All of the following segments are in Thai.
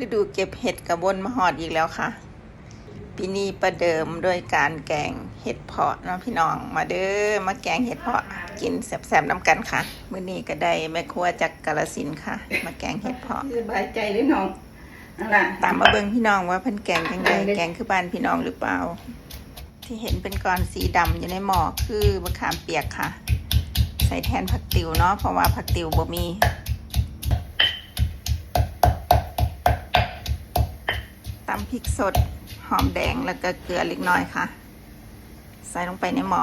ฤดูเก็บเห็ดกระบนมาหอดอีกแล้วค่ะปีนี้ประเดิมด้วยการแกงเห็ดเพาะเนาะพี่น้องมาเด้อมาแกงเห็ดเพาะกินแซ่บๆน้ำกันค่ะ มื้อนี้ก็ได้แม่ครัวจากกาลสินธุ์ค่ะ มาแกงเห็ดเพาะสบายใจเลยน้องนั่นล่ะตามมาเบิ่งพี่น้องว่าเพิ่นแกงยังไงแกงคือบ้านพี่น้องหรือเปล่า ที่เห็นเป็นก้อนสีดำอยู่ในหม้อคือมะขามเปียกค่ะ ใส่แทนผักติวเนาะเพราะว่าผักติวบ่มี พริกสด หอมแดงแล้วก็เกลือเล็กน้อยค่ะ ใส่ลงไปในหม้อ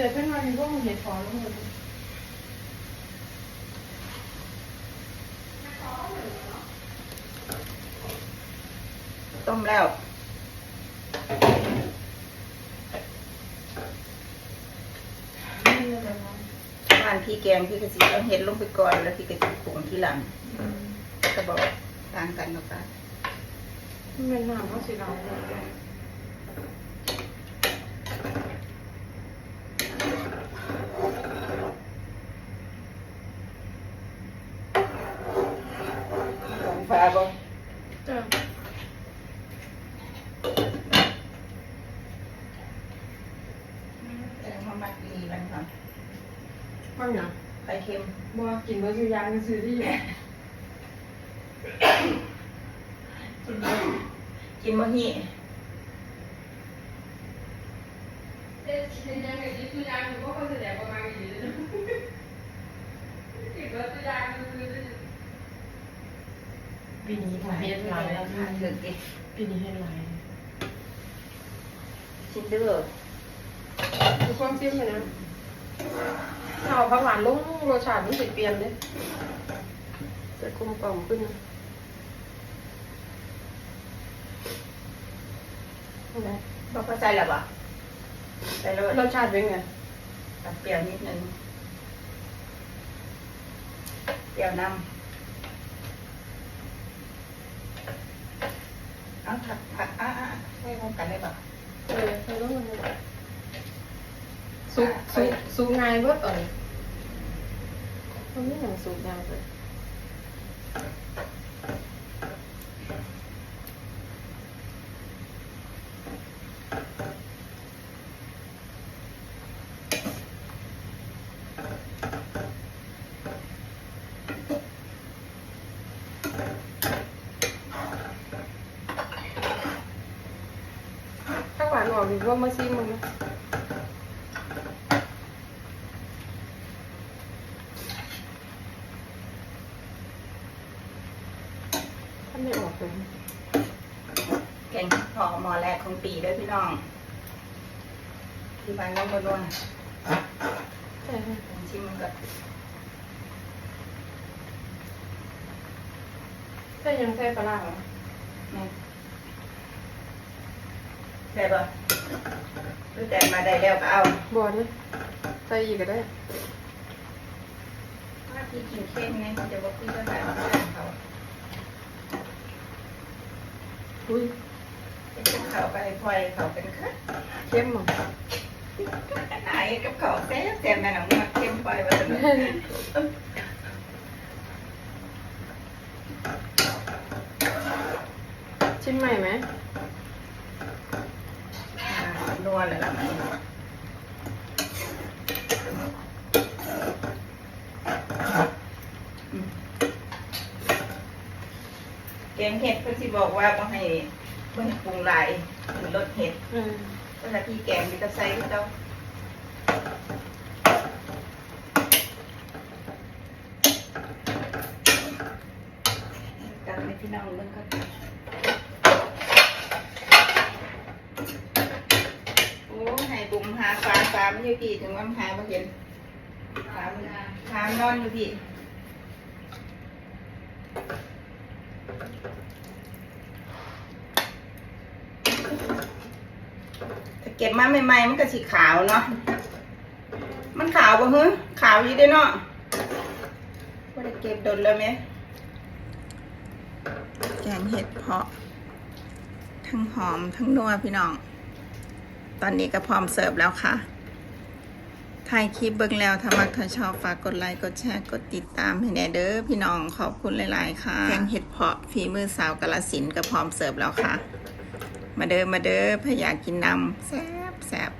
เหลือแค่มามีพวกเห็ดฟอแล้วหมดต้มแล้วนี่เลยนะบ้านพี่แกงพี่กะสิเอาเห็ดลงไปก่อนแล้วพี่กะสิปรุงทีหลังก็บอกต่างกันกับป้ามันเป็นน้ำเขาสีดำเลย ของฟ้าบ่ จ้ะ แต่มามัดดีมันค่ะ บ้างอย่างไข่เค็มบัวกินเบอร์ซื้อยางซื้อที่อยู่กินบ่กินมะฮีเอ๊ะกินยังไงที่ซื้อยางหรือว่าเขาแสดงประมาณนี้เลยกินเบอร์ซื้อยางซื้อที่ปีนี้ค่ะเฮ็ดหลายแล้วค่ะถึงดิปีนี้เฮ็ดหลายชินเด้อดูความซิมเลยนะถ้า เอาผักหวานลงรสชาติมันสิเปลี่ยนเลยจะกลมกล่อมขึ้นนะอะไรบอกเข้าใจแล้วบ่ใส่เลยรสชาติเป็นไงตัดเปรี้ยวนิดนึงเปรี้ยวนำเอาผักผักอะอะให้พร้อมกันเลยบ่เออใส่ลงมา สุกสุกสุกง่ายเบิดเอ่ยมันไม่หนังสุกยากเลยถ้าหวานออกหรือว่ามาซิมมันนะถ้าไม่ออกเลย แก งพอหมอแรกของปีเด้วยพี่น้อง ที่บ้านน้องบนวนใช่ค่ะลองชิมมันก่อนใช่ยังใส่ปลาร้าเหรอแม่ได้ปะรู้แต่มาได้แล้วก็เอาบอเนี่ยใส่อีกก็ได้ถ้าพี่กินเข้มไงเดี๋ยวว่าพี่ก็ใส่มาเขาอุ้ย เป็นเขาไปพลอยเขาเป็นคัดเข้มมั้งไหนกับเขาแซ่บแซ่บแม่หนังมาเข้มไปว่าสนุกชิมใหม่ไหมนัวเลยล่ะมันแกงเห็ดเพื่อที่บอกว่าบ่ให้ ม่ให้ปรุงหลายถึงรสเห็ดอืมเวลาพี่แกงมีกระใส่ที่เจ้ากันไม่พี่น้องเบิ่งก็โอ้ให้บุ๋มหาฟ้าฟ้าไม่อยู่พี่ถึงว่ามันหายมาเห็นฟ้ามันฟ้ามันนอนอยู่พี่ ถ้าเก็บมาใหม่ๆมันก็สีขาวเนาะ มันขาวปะเฮ้ยขาวอยู่เด้เนาะว่าได้เก็บโดนแล้วไหมแกงเห็ดเพาะ ทั้งหอมทั้งนัวพี่น้อง ตอนนี้ก็พร้อมเสิร์ฟแล้วค่ะถ่ายคลิปเบิ่งแล้วถ้ามักถ้าชอบฝากกดไลค์กดแชร์กดติดตามให้แน่เด้อพี่น้องขอบคุณหลาย ๆ ค่ะ แกงเห็ดเพาะฝีมือสาวกาลสินธุ์ก็พร้อมเสิร์ฟแล้วค่ะ มาเด้อมาเด้อพยากกินนำแซ่บแซ่บ